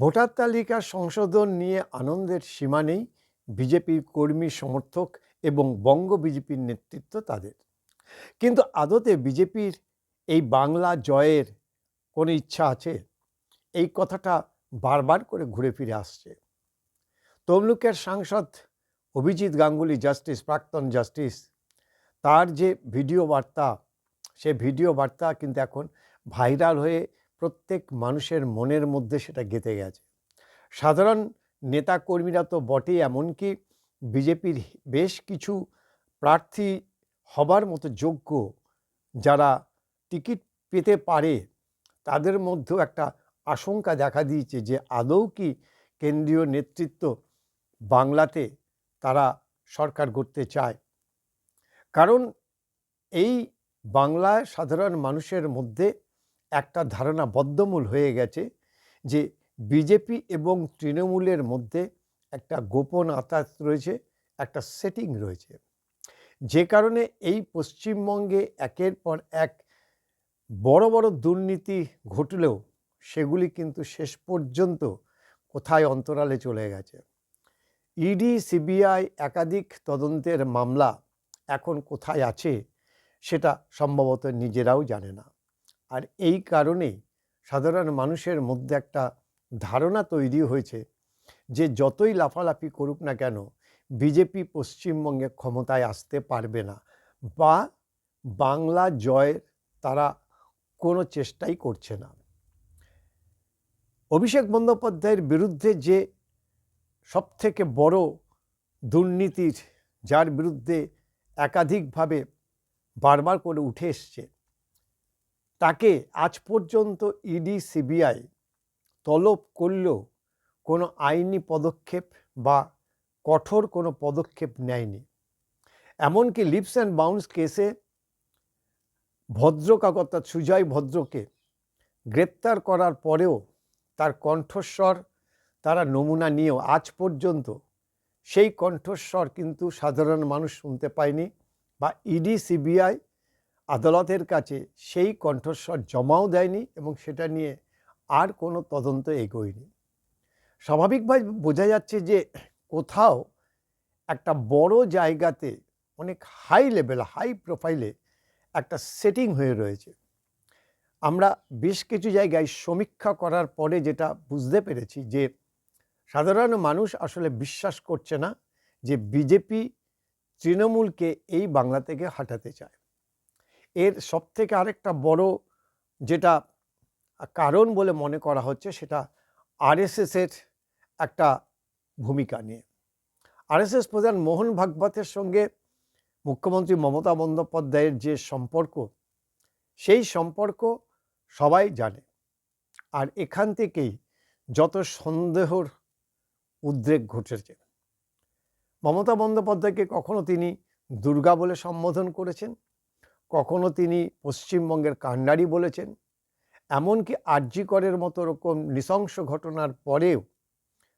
Voter তালিকা সংশোধন নিয়ে আনন্দের সীমা নেই। বিজেপির কর্মী সমর্থক এবং বঙ্গ বিজেপির নেতৃত্ব তাদের। কিন্তু আদতে বিজেপির এই বাংলা জয়ের কোনো ইচ্ছা আছে? এই কথাটা বারবার করে ঘুরে ফিরে আসছে। তমলুকের সাংসদ অভিজিৎ গাঙ্গুলি, জাস্টিস, প্রাক্তন জাস্টিস, তার যে ভিডিও বার্তা, সে ভিডিও বার্তা কিন্তু এখন ভাইরাল হয়ে প্রত্যেক মানুষের মনের মধ্যে সেটা গেঁথে গেছে। সাধারণ নেতাকর্মীরা তো বটেই, এমনকি বিজেপির বেশ কিছু প্রার্থী হবার মতো যোগ্য যারা টিকিট পেতে পারে, তাদের মধ্যেও একটা আশঙ্কা দেখা দিয়েছে যে আদৌ কি কেন্দ্রীয় নেতৃত্ব বাংলাতে তারা সরকার গড়তে চায়। কারণ এই বাংলায় সাধারণ মানুষের মধ্যে একটা ধারণা বদ্ধমূল হয়ে গেছে যে বিজেপি এবং তৃণমূলের মধ্যে একটা গোপন আতাত রয়েছে, একটা সেটিং রয়েছে। যে কারণে এই পশ্চিমবঙ্গে একের পর এক বড় বড় দুর্নীতি ঘটলেও সেগুলি কিন্তু শেষ পর্যন্ত কোথায় অন্তরালে চলে গেছে। ইডি সিবিআই একাধিক তদন্তের মামলা এখন কোথায় আছে সেটা সম্ভবত নিজেরাও জানে না। আর এই কারণেই সাধারণ মানুষের মধ্যে একটা ধারণা তৈরি হয়েছে যে যতই লাফালাফি করুক না কেন, বিজেপি পশ্চিমবঙ্গে ক্ষমতায় আসতে পারবে না বা বাংলা জয়ের তারা কোনো চেষ্টাই করছে না। অভিষেক বন্দ্যোপাধ্যায়ের বিরুদ্ধে যে সবথেকে বড় দুর্নীতির, যার বিরুদ্ধে একাধিকভাবে বারবার করে উঠে এসছে তাকে আজ পর্যন্ত ইডি, সিবিআই তলব করলেও কোনো আইনি পদক্ষেপ বা কঠোর কোনো পদক্ষেপ নেয়নি। এমনকি লিপস অ্যান্ড বাউন্স কেসে ভদ্রক অর্থাৎ সুজয় ভদ্রকে গ্রেপ্তার করার পরেও তার কণ্ঠস্বর, তারা নমুনা নিয়েও আজ পর্যন্ত সেই কণ্ঠস্বর কিন্তু সাধারণ মানুষ শুনতে পায়নি বা ইডি, সিবিআই আদালতের কাছে সেই কণ্ঠস্বর জমাও দেয়নি এবং সেটা নিয়ে আর কোনো তদন্ত এগোয়নি। স্বাভাবিকভাবে বোঝা যাচ্ছে যে কোথাও একটা বড় জায়গাতে অনেক হাই লেভেল হাই প্রোফাইলে একটা সেটিং হয়ে রয়েছে। আমরা বেশ কিছু জায়গায় সমীক্ষা করার পরে যেটা বুঝতে পেরেছি যে সাধারণ মানুষ আসলে বিশ্বাস করছে না যে বিজেপি তৃণমূলকে এই বাংলা থেকে হাঁটাতে চায়। এর সবথেকে আরেকটা বড় যেটা কারণ বলে মনে করা হচ্ছে সেটা আরএসএসের একটা ভূমিকা নিয়ে। আরএসএস প্রধান মোহন ভাগবতের সঙ্গে মুখ্যমন্ত্রী মমতা বন্দ্যোপাধ্যায়ের যে সম্পর্ক, সেই সম্পর্ক সবাই জানে। আর এখান থেকেই যত সন্দেহর উদ্রেক ঘটেছে। মমতা বন্দ্যোপাধ্যায়কে কখনো তিনি দুর্গা বলে সম্বোধন করেছেন কখনো তিনি পশ্চিমবঙ্গের কান্ডারি বলেছেন, এমনকি আর্যিকরের মতো রকম নৃশংস ঘটনার পরেও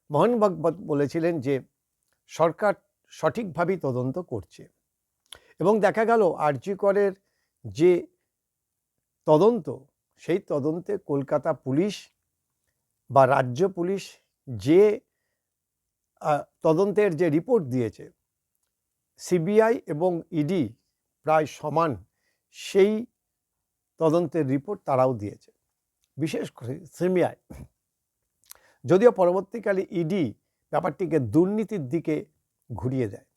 মোহন ভাগবত বলেছিলেন যে সরকার সঠিকভাবেই তদন্ত করছে। এবং দেখা গেল আর্যিকরের যে তদন্ত, সেই তদন্তে কলকাতা পুলিশ বা রাজ্য পুলিশ যে তদন্তের যে রিপোর্ট দিয়েছে, সিবিআই এবং ইডি প্রায় সমান সেই তদন্তের রিপোর্ট তারাও দিয়েছে। বিশেষ করে সিবিআই। যদিও পরবর্তীকালে ইডি ব্যাপারটিকে দুর্নীতির দিকে ঘুরিয়ে দেয়,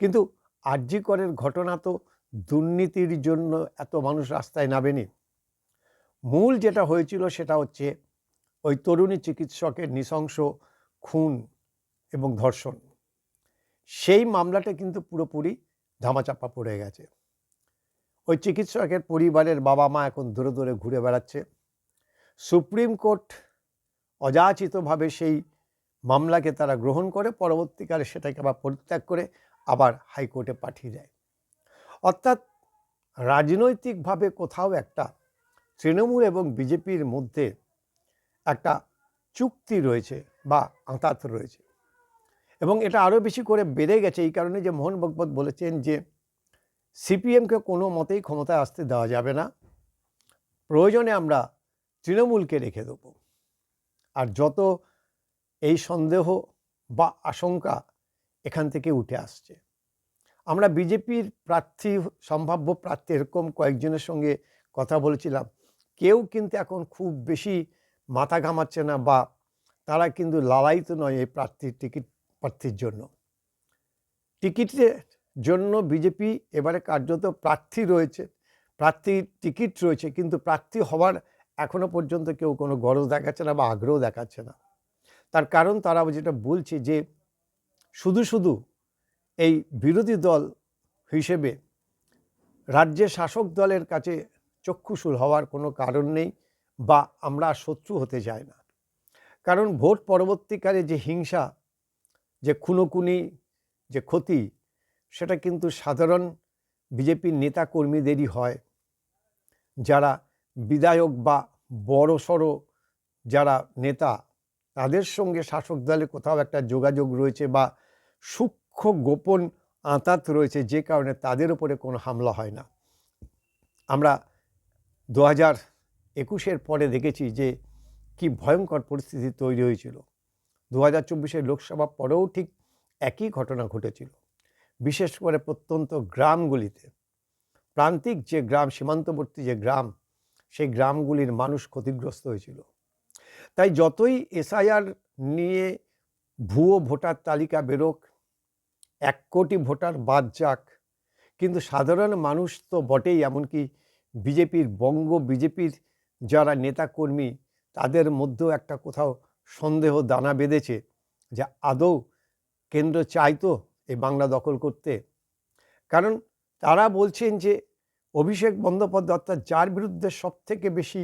কিন্তু আর্যিকরের ঘটনা তো দুর্নীতির জন্য এত মানুষ রাস্তায় নামেনি। মূল যেটা হয়েছিল সেটা হচ্ছে ওই তরুণী চিকিৎসকের নৃশংস খুন এবং ধর্ষণ। সেই মামলাটা কিন্তু পুরোপুরি ধামাচাপা পড়ে গেছে। ওই চিকিৎসকের পরিবারের বাবা মা এখন দূরে দূরে ঘুরে বেড়াচ্ছে। সুপ্রিম কোর্ট অযাচিতভাবে সেই মামলাকে তারা গ্রহণ করে, পরবর্তীকালে সেটাকে আবার পরিত্যাগ করে আবার হাইকোর্টে পাঠিয়ে দেয়। অর্থাৎ রাজনৈতিকভাবে কোথাও একটা তৃণমূল এবং বিজেপির মধ্যে একটা চুক্তি রয়েছে বা আঁতাত রয়েছে। এবং এটা আরও বেশি করে বেড়ে গেছে এই কারণে যে মোহন ভগবত বলেছেন যে সিপিএমকে কোনো মতেই ক্ষমতায় আসতে দেওয়া যাবে না। প্রয়োজনে আমরা তৃণমূলকে রেখে দেব। আর যত এই সন্দেহ বা আশঙ্কা এখান থেকে উঠে আসছে, আমরা বিজেপির প্রার্থী, সম্ভাব্য প্রার্থী এরকম কয়েকজনের সঙ্গে কথা বলেছিলাম। কেউ কিন্তু এখন খুব বেশি মাথা ঘামাচ্ছে না বা তারা কিন্তু লালায়িত নয় এই প্রার্থীর টিকিট প্রার্থীর জন্য। টিকিটের জন্য বিজেপি এবারে কার্যত প্রার্থী রয়েছে প্রার্থীর টিকিট রয়েছে, কিন্তু প্রার্থী হওয়ার এখনও পর্যন্ত কেউ কোনো গরজ দেখাচ্ছে না বা আগ্রহ দেখাচ্ছে না। তার কারণ তারা যেটা বলছে যে শুধু শুধু এই বিরোধী দল হিসেবে রাজ্যে শাসক দলের কাছে চক্ষুশূল হওয়ার কোনো কারণ নেই বা আমরা শত্রু হতে চাই না। কারণ ভোট পরবর্তীকালে যে হিংসা, যে খুনোকুনি যে ক্ষতি সেটা কিন্তু সাধারণ বিজেপির নেতা কর্মীদেরই হয়, যারা বিধায়ক বা বড় সড়ো যারা নেতা, তাদের সঙ্গে শাসক দলে কোথাও একটা যোগাযোগ রয়েছে বা সূক্ষ্ম গোপন আঁতাত রয়েছে, যে কারণে তাদের উপরে কোনো হামলা হয় না। আমরা দু হাজার একুশের পরে দেখেছি যে কি ভয়ঙ্কর পরিস্থিতি তৈরি হয়েছিল। দু হাজার চব্বিশের লোকসভা পরেও ঠিক একই ঘটনা ঘটেছিল। বিশেষ করে প্রত্যন্ত গ্রামগুলিতে। প্রান্তিক যে গ্রাম, সীমান্তবর্তী যে গ্রাম, সেই গ্রামগুলির মানুষ ক্ষতিগ্রস্ত হয়েছিল। তাই যতই এসআইআর নিয়ে ভুয়ো ভোটার তালিকা বেরোক, এক কোটি ভোটার বাদ যাক, কিন্তু সাধারণ মানুষ তো বটেই, এমনকি বিজেপির বঙ্গ বিজেপির যারা নেতাকর্মী, তাদের মধ্যেও একটা কোথাও সন্দেহ দানা বেঁধেছে যে আদৌ কেন্দ্র চাইতো এই বাংলা দখল করতে। কারণ তারা বলছেন যে অভিষেক বন্দ্যোপাধ্যায় অর্থাৎ যার বিরুদ্ধে সবথেকে বেশি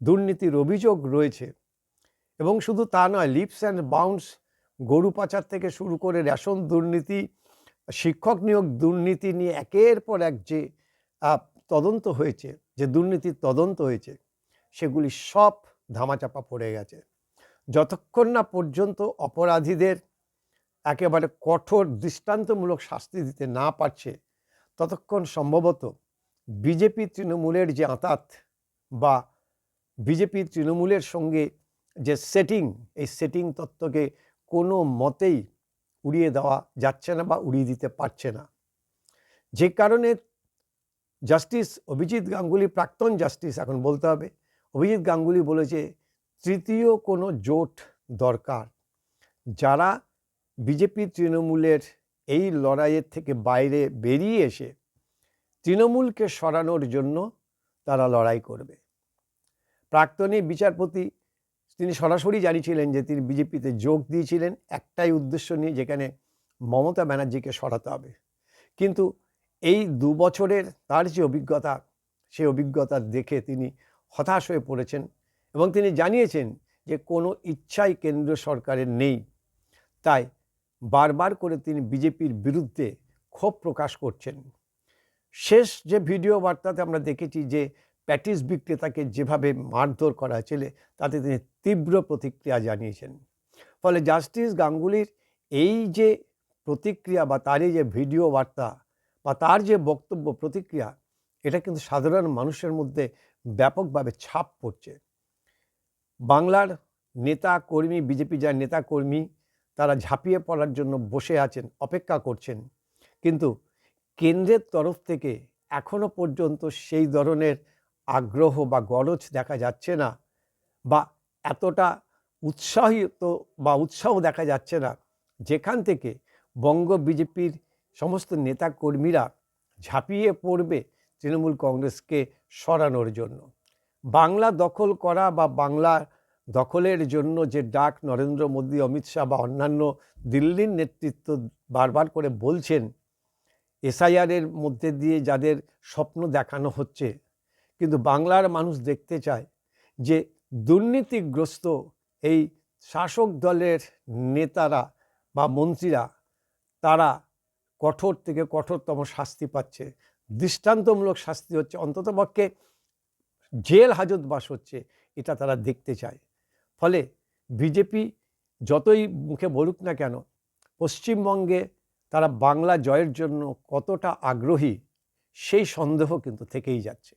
দুর্নীতির অভিযোগ রয়েছে এবং শুধু তা নয় লিপস অ্যান্ড বাউন্স গরু পাচার থেকে শুরু করে রেশন দুর্নীতি, শিক্ষক নিয়োগ দুর্নীতি নিয়ে একের পর এক যে তদন্ত হয়েছে, যে দুর্নীতির তদন্ত হয়েছে, সেগুলি সব ধামাচাপা পড়ে গেছে। যতক্ষণ না পর্যন্ত অপরাধীদের একেবারে কঠোর দৃষ্টান্তমূলক শাস্তি দিতে না পারছে, ততক্ষণ সম্ভবত বিজেপি তৃণমূলের যে আঁতাত বা বিজেপি তৃণমূলের সঙ্গে যে সেটিং এই সেটিং তত্ত্বকে কোনো মতেই উড়িয়ে দেওয়া যাচ্ছে না বা উড়িয়ে দিতে পারছে না। যে কারণে জাস্টিস অভিজিৎ গাঙ্গুলি, প্রাক্তন জাস্টিস এখন বলতে হবে, অভিজিৎ গাঙ্গুলি বলেছে, তৃতীয় কোনো জোট দরকার। যারা বিজেপি তৃণমূলের এই লড়াইয়ের থেকে বাইরে বেরিয়ে এসে তৃণমূলকে সরানোর জন্য তারা লড়াই করবে। প্রাক্তনী বিচারপতি তিনি সরাসরি জানিয়েছিলেন যে তিনি বিজেপিতে যোগ দিয়েছিলেন, একটাই উদ্দেশ্য নিয়ে যেখানে মমতা ব্যানার্জিকে সরাতে হবে। কিন্তু এই দু বছরের তার যে অভিজ্ঞতা, সেই অভিজ্ঞতা দেখে তিনি হতাশ হয়ে পড়েছেন এবং তিনি জানিয়েছেন যে কোনো ইচ্ছাই কেন্দ্র সরকারের নেই। তাই বারবার করে তিনি বিজেপির বিরুদ্ধে ক্ষোভ প্রকাশ করছেন। শেষ যে ভিডিও বার্তাতে আমরা দেখেছি যে প্যাটিস বিক্রেতাকে যেভাবে মারধর করা হয়েছিল, তাতে তিনি তীব্র প্রতিক্রিয়া জানিয়েছেন। ফলে জাস্টিস গাঙ্গুলির এই যে প্রতিক্রিয়া বা তার যে ভিডিও বার্তা বা তার যে বক্তব্য প্রতিক্রিয়া, এটা কিন্তু সাধারণ মানুষের মধ্যে ব্যাপকভাবে ছাপ পড়ছে। বাংলার নেতা কর্মী, বিজেপি যার নেতা কর্মী তারা ঝাঁপিয়ে পড়ার জন্য বসে আছেন, অপেক্ষা করছেন। কিন্তু কেন্দ্রের তরফ থেকে এখনও পর্যন্ত সেই ধরনের আগ্রহ বা গরজ দেখা যাচ্ছে না বা এতটা উৎসাহিত বা উৎসাহ দেখা যাচ্ছে না, যেখান থেকে বঙ্গ বিজেপির সমস্ত নেতা কর্মীরা ঝাঁপিয়ে পড়বে তৃণমূল কংগ্রেসকে সরানোর জন্য। বাংলা দখল করা বা বাংলা দখলের জন্য যে ডাক নরেন্দ্র মোদী, অমিত শাহ বা অন্যান্য দিল্লির নেতৃত্ব বারবার করে বলছেন, এসআইআরের মধ্যে দিয়ে যাদের স্বপ্ন দেখানো হচ্ছে। কিন্তু বাংলার মানুষ দেখতে চায় যে দুর্নীতিগ্রস্ত এই শাসক দলের নেতারা বা মন্ত্রীরা, তারা কঠোর থেকে কঠোরতম শাস্তি পাচ্ছে। দৃষ্টান্তমূলক শাস্তি হচ্ছে, অন্ততপক্ষে জেল হাজতবাস হচ্ছে, এটা তারা দেখতে চায়। ফলে বিজেপি যতই মুখে বলুক না কেন, পশ্চিমবঙ্গে তারা বাংলা জয়ের জন্য কতটা আগ্রহী, সেই সন্দেহ কিন্তু থেকেই যাচ্ছে।